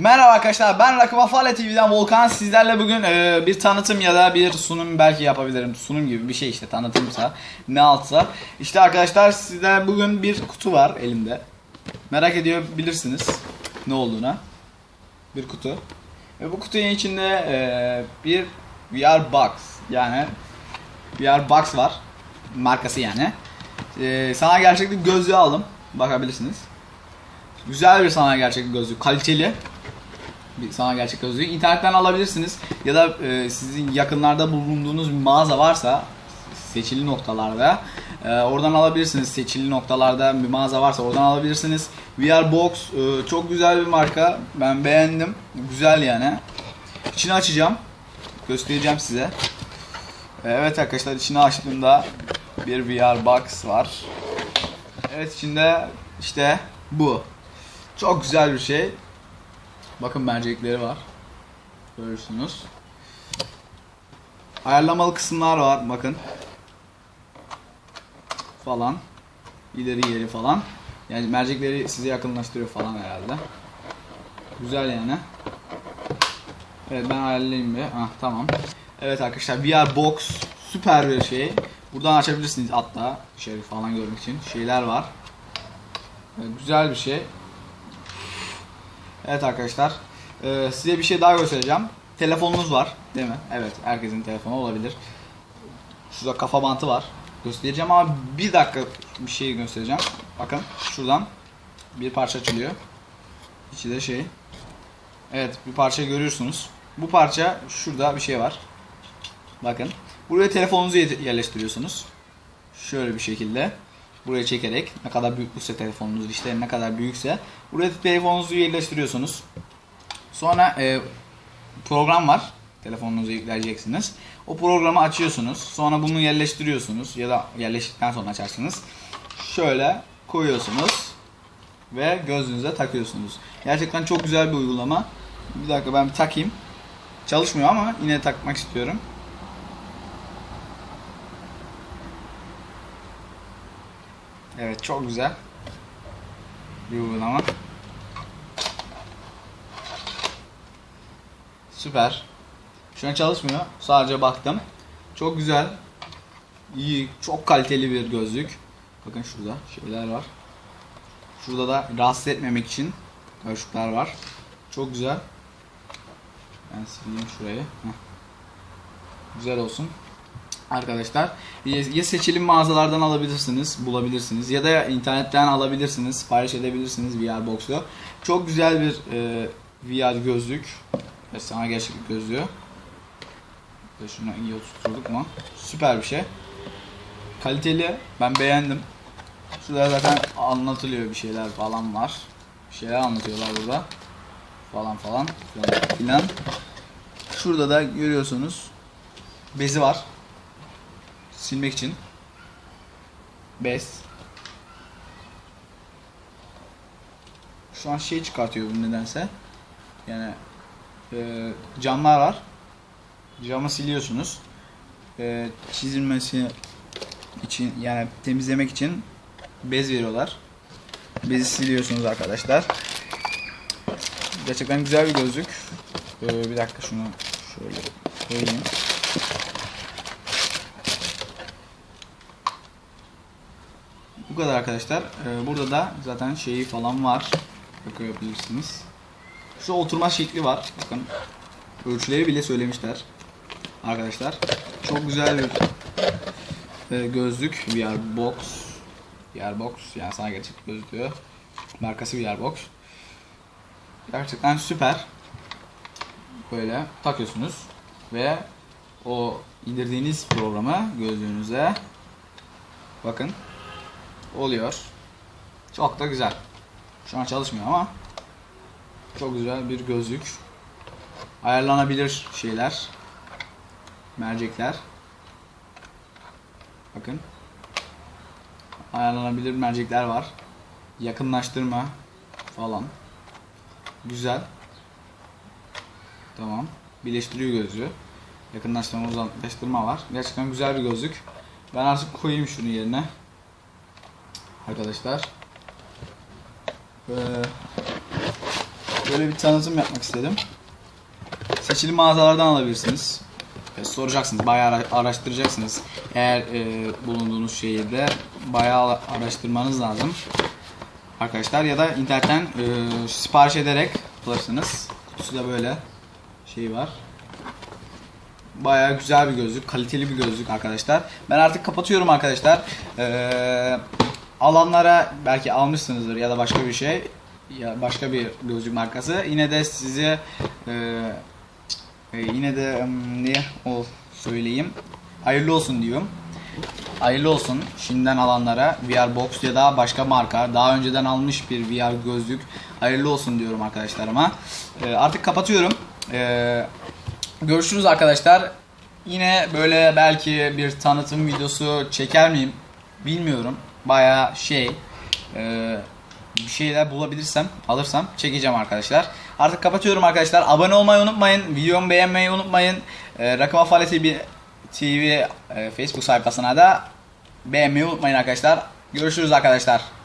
Merhaba arkadaşlar ben Rakım Afale TV'den Volkan. Sizlerle bugün e, bir tanıtım ya da bir sunum belki yapabilirim. Sunum gibi bir şey işte tanıtımsa ne altsa. İşte arkadaşlar sizler bugün bir kutu var elimde. Merak ediyor bilirsiniz ne olduğuna. Bir kutu. Ve bu kutunun içinde e, bir VR box yani VR box var. Markası yani. E, sanal gerçeklik gözlüğü aldım. Bakabilirsiniz. Güzel bir sanal gerçeklik gözlüğü, kaliteli bir sanal gerçek gözlüğü. İnternetten alabilirsiniz ya da e, sizin yakınlarda bulunduğunuz bir mağaza varsa seçili noktalarda e, oradan alabilirsiniz. Seçili noktalarda bir mağaza varsa oradan alabilirsiniz. VR Box e, çok güzel bir marka. Ben beğendim. Güzel yani. İçini açacağım. Göstereceğim size. Evet arkadaşlar içini açtığımda bir VR Box var. Evet içinde işte bu. Çok güzel bir şey. Bakın mercekleri var. Görürsünüz. Ayarlamalı kısımlar var bakın. Falan. İleri geri falan. Yani mercekleri size yakınlaştırıyor falan herhalde. Güzel yani. Evet ben ayarlayayım bir. Ah tamam. Evet arkadaşlar VR Box süper bir şey. Buradan açabilirsiniz hatta içeri falan görmek için şeyler var. Evet, güzel bir şey. Evet arkadaşlar. Ee, size bir şey daha göstereceğim. Telefonunuz var değil mi? Evet herkesin telefonu olabilir. Şurada kafa bantı var. Göstereceğim ama bir dakika bir şey göstereceğim. Bakın şuradan bir parça açılıyor. İçi de şey. Evet bir parça görüyorsunuz. Bu parça şurada bir şey var. Bakın. Buraya telefonunuzu yerleştiriyorsunuz. Şöyle bir şekilde buraya çekerek ne kadar büyükse telefonunuz işte ne kadar büyükse buraya telefonunuzu yerleştiriyorsunuz. Sonra e, program var. Telefonunuza yükleyeceksiniz. O programı açıyorsunuz. Sonra bunu yerleştiriyorsunuz ya da yerleştikten sonra açarsınız. Şöyle koyuyorsunuz ve gözünüze takıyorsunuz. Gerçekten çok güzel bir uygulama. Bir dakika ben bir takayım. Çalışmıyor ama yine takmak istiyorum. Evet çok güzel bir uygulama. Süper. Şu an çalışmıyor. Sadece baktım. Çok güzel. İyi, çok kaliteli bir gözlük. Bakın şurada şeyler var. Şurada da rahatsız etmemek için kaşıklar var. Çok güzel. Ben sileyim şurayı. Heh. Güzel olsun arkadaşlar. Ya seçili mağazalardan alabilirsiniz, bulabilirsiniz ya da internetten alabilirsiniz, sipariş edebilirsiniz VR Box'u. Çok güzel bir e, VR gözlük. Sana gerçeklik gözlüğü. Şunu iyi oturturduk mu? Süper bir şey. Kaliteli. Ben beğendim. Şurada zaten anlatılıyor bir şeyler falan var. Bir şeyler anlatıyorlar burada. Falan falan filan. Şurada da görüyorsunuz bezi var silmek için. Bez şu an şey çıkartıyor bu nedense. Yani e, camlar var. Camı siliyorsunuz. E, çizilmesi için yani temizlemek için bez veriyorlar. Bezi siliyorsunuz arkadaşlar. Gerçekten güzel bir gözlük. E, bir dakika şunu şöyle koyayım Bu kadar arkadaşlar. Ee, burada da zaten şeyi falan var. Bakabilirsiniz. Şu oturma şekli var. Bakın. Ölçüleri bile söylemişler. Arkadaşlar. Çok güzel bir e, gözlük. VR Box. VR Box. Yani sana gerçek gözlüğü. Markası VR Box. Gerçekten süper. Böyle takıyorsunuz. Ve o indirdiğiniz programı gözlüğünüze bakın oluyor. Çok da güzel. Şu an çalışmıyor ama çok güzel bir gözlük. Ayarlanabilir şeyler. Mercekler. Bakın. Ayarlanabilir mercekler var. Yakınlaştırma falan. Güzel. Tamam. Birleştiriyor gözlüğü. Yakınlaştırma uzaklaştırma var. Gerçekten güzel bir gözlük. Ben artık koyayım şunu yerine arkadaşlar. Böyle bir tanıtım yapmak istedim. Seçili mağazalardan alabilirsiniz. E, soracaksınız, bayağı ara- araştıracaksınız. Eğer e, bulunduğunuz şehirde bayağı araştırmanız lazım. Arkadaşlar ya da internetten e, sipariş ederek alırsınız. Kutusu da böyle şey var. Bayağı güzel bir gözlük, kaliteli bir gözlük arkadaşlar. Ben artık kapatıyorum arkadaşlar. Ee, alanlara belki almışsınızdır ya da başka bir şey ya başka bir gözlük markası. Yine de size e, e, yine de ne o söyleyeyim. Hayırlı olsun diyorum. Hayırlı olsun şimdiden alanlara VR Box ya da başka marka daha önceden almış bir VR gözlük hayırlı olsun diyorum arkadaşlarıma. Ee, artık kapatıyorum. Ee, görüşürüz arkadaşlar. Yine böyle belki bir tanıtım videosu çeker miyim bilmiyorum. Baya şey e, bir şeyler bulabilirsem alırsam çekeceğim arkadaşlar. Artık kapatıyorum arkadaşlar. Abone olmayı unutmayın. Videomu beğenmeyi unutmayın. E, Rakım Afale TV, TV e, Facebook sayfasına da beğenmeyi unutmayın arkadaşlar. Görüşürüz arkadaşlar.